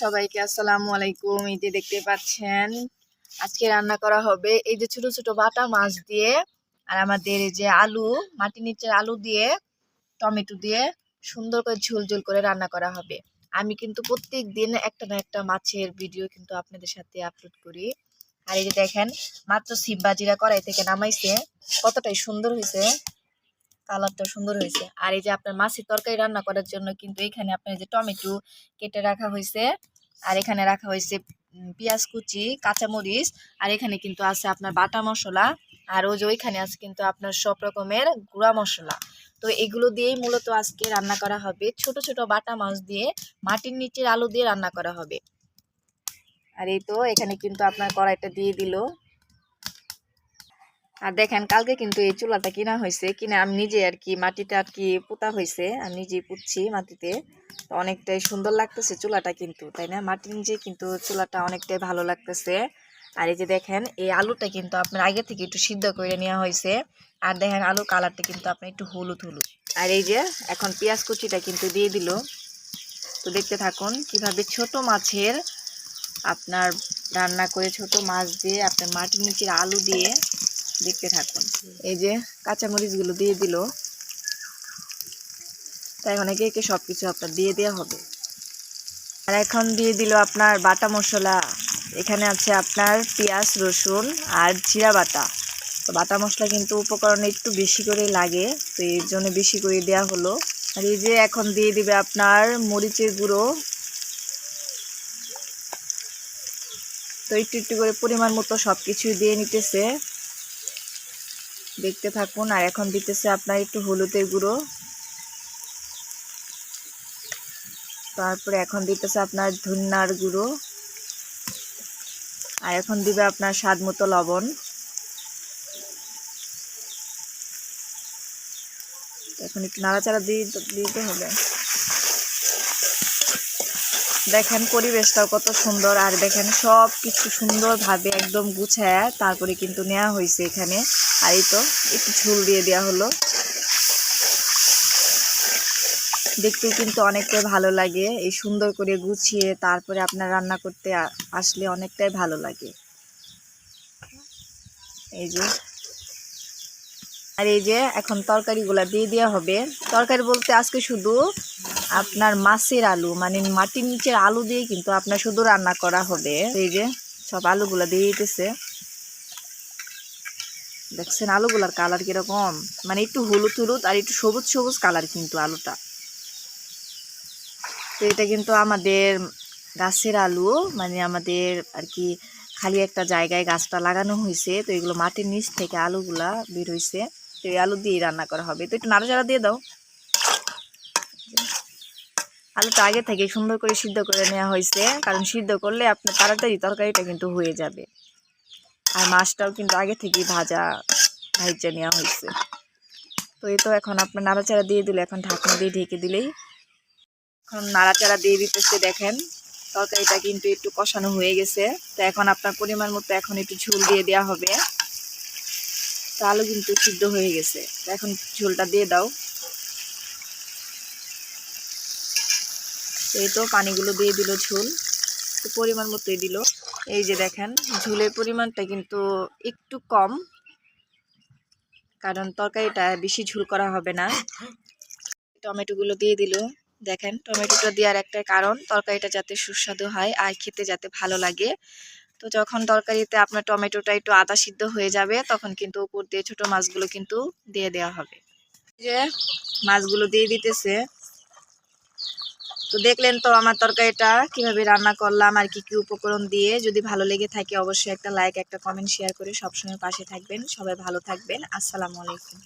সবাইকে আসসালামু আলাইকুম। এই যে দেখতে পাচ্ছেন, আজকে রান্না করা হবে এই যে ছোট ছোট বাটা মাছ দিয়ে আর আমাদের এই যে আলু মাটির নিচের আলু দিয়ে, টমেটো দিয়ে সুন্দর করে ঝোল ঝোল করে রান্না করা হবে। আমি কিন্তু প্রত্যেক দিন একটা না একটা মাছের ভিডিও কিন্তু আপনাদের সাথে আপলোড করি। আর এই যে দেখেন, মাত্র সিমবাজিরা কড়াই থেকে নামাইছে, কতটাই সুন্দর হয়েছে কালারটা সুন্দর হয়েছে। আর এই যে আপনার মাছের তরকারি রান্না করার জন্য কিন্তু এখানে আপনার যে টমেটো কেটে রাখা হয়েছে। আর এখানে রাখা হয়েছে পেঁয়াজ কুচি, কাঁচামরিচ, আর এখানে কিন্তু আছে আপনার বাটা মশলা। আর ওই যে ওইখানে আছে কিন্তু আপনার সব রকমের গুঁড়া মশলা। তো এগুলো দিয়েই মূলত আজকে রান্না করা হবে। ছোট ছোট বাটা মাছ দিয়ে মাটির নিচের আলু দিয়ে রান্না করা হবে। আর এই তো এখানে কিন্তু আপনার কড়াইটা দিয়ে দিল। আর দেখেন, কালকে কিন্তু এই চুলাটা কিনা হয়েছে। কিনা আমি নিজে আর কি মাটিটা আর কি পোতা হয়েছে। আমি নিজে পুঁতছি মাটিতে। তো অনেকটাই সুন্দর লাগতেছে চুলাটা কিন্তু, তাই না? মাটির নিচে কিন্তু চুলাটা অনেকটাই ভালো লাগতেছে। আর এই যে দেখেন, এই আলুটা কিন্তু আপনার আগে থেকে একটু সিদ্ধ করে নেওয়া হয়েছে। আর দেখেন আলু কালারটা কিন্তু আপনার একটু হলুদ হলুদ। আর এই যে এখন পেঁয়াজ কুচিটা কিন্তু দিয়ে দিল। তো দেখতে থাকুন, কীভাবে ছোট মাছের আপনার রান্না করে ছোট মাছ দিয়ে, আপনার মাটির নিচের আলু দিয়ে দেখতে থাকুন। এই যে কাঁচামরিচগুলো দিয়ে দিল। তাই অনেকে একে সব কিছু আপনার দিয়ে দেওয়া হবে। আর এখন দিয়ে দিল আপনার বাটা মশলা। এখানে আছে আপনার পেঁয়াজ, রসুন আর জিরা বাটা। তো বাটা মশলা কিন্তু উপকরণে একটু বেশি করে লাগে, তো এর জন্য বেশি করে দেওয়া হলো। আর এই যে এখন দিয়ে দিবে আপনার মরিচের গুঁড়ো। তো একটু একটু করে পরিমাণ মতো সব কিছুই দিয়ে নিতেছে। দেখতে থাকুন। আর এখন দিতেছে আপনার একটু হলুদের গুঁড়ো। তারপরে এখন দিতেছে আপনার ধুন্নার গুঁড়ো। আর এখন দিবে আপনার স্বাদ মতো লবণ। এখন একটু নাড়াচাড়া দিয়ে দিতে হবে। দেখেন পরিবেশটাও কত সুন্দর আর দেখেন সব কিছু সুন্দরভাবে একদম গুছায় তারপরে কিন্তু নেওয়া হয়েছে এখানে। আর এই তো একটু ঝুল দিয়ে দেওয়া হলো। দেখতে কিন্তু অনেকটাই ভালো লাগে। এই সুন্দর করে গুছিয়ে তারপরে আপনার রান্না করতে আসলে অনেকটাই ভালো লাগে। এই যে। আর এই যে এখন তরকারিগুলা দিয়ে দেওয়া হবে। তরকারি বলতে আজকে শুধু আপনার মাছের আলু মানে মাটির নিচের আলু দিয়ে কিন্তু আপনার শুধু রান্না করা হবে। এই যে, সব আলুগুলা দিয়ে দিতেছে। দেখছেন আলুগুলার কালার কীরকম? মানে একটু হলুদ হলুদ আর একটু সবুজ সবুজ কালার কিন্তু আলুটা। তো এটা কিন্তু আমাদের গাছের আলু মানে আমাদের আর কি খালি একটা জায়গায় গাছটা লাগানো হয়েছে তো এগুলো মাটির নিচ থেকে আলুগুলা বের হয়েছে তো এই আলু দিয়ে রান্না করা হবে। তো একটু নাড়াচাড়া দিয়ে দাও। আলুটা আগে থেকে সুন্দর করে সিদ্ধ করে নেওয়া হয়েছে, কারণ সিদ্ধ করলে আপনার তাড়াতাড়ি তরকারিটা কিন্তু হয়ে যাবে। আর মাছটাও কিন্তু আগে থেকেই ভাজা ভাইজা নেওয়া হয়েছে। তো এই তো এখন আপনার নাড়াচাড়া দিয়ে দিলে, এখন ঢাকনা দিয়ে ঢেকে দিলেই। এখন নাড়াচাড়া দিয়ে দিতেছে, দেখেন। তরকারিটা কিন্তু একটু কষানো হয়ে গেছে। তো এখন আপনার পরিমাণ মতো এখন একটু ঝোল দিয়ে দেওয়া হবে। তো আলু কিন্তু সিদ্ধ হয়ে গেছে। তো এখন ঝোলটা দিয়ে দাও। এই তো পানিগুলো দিয়ে দিল ঝোল পরিমাণ মতোই দিল। এই যে দেখেন, ঝোলের পরিমাণটা কিন্তু একটু কম, কারণ তরকারিটা বেশি ঝোল করা হবে না। টমেটোগুলো দিয়ে দিল। দেখেন, টমেটোটা দেওয়ার একটা কারণ, তরকারিটা যাতে সুস্বাদু হয় আর খেতে যাতে ভালো লাগে। তো যখন তরকারিতে আপনার টমেটোটা একটু আদা সিদ্ধ হয়ে যাবে, তখন কিন্তু উপর দিয়ে ছোটো মাছগুলো কিন্তু দিয়ে দেওয়া হবে। যে মাছগুলো দিয়ে দিতেছে। তো দেখলেন তো আমার তরকারিটা, কীভাবে রান্না করলাম আর কি কি উপকরণ দিয়ে। যদি ভালো লেগে থাকে অবশ্যই একটা লাইক একটা কমেন্ট শেয়ার করে সবসময় পাশে থাকবেন। সবাই ভালো থাকবেন। আসসালামু আলাইকুম।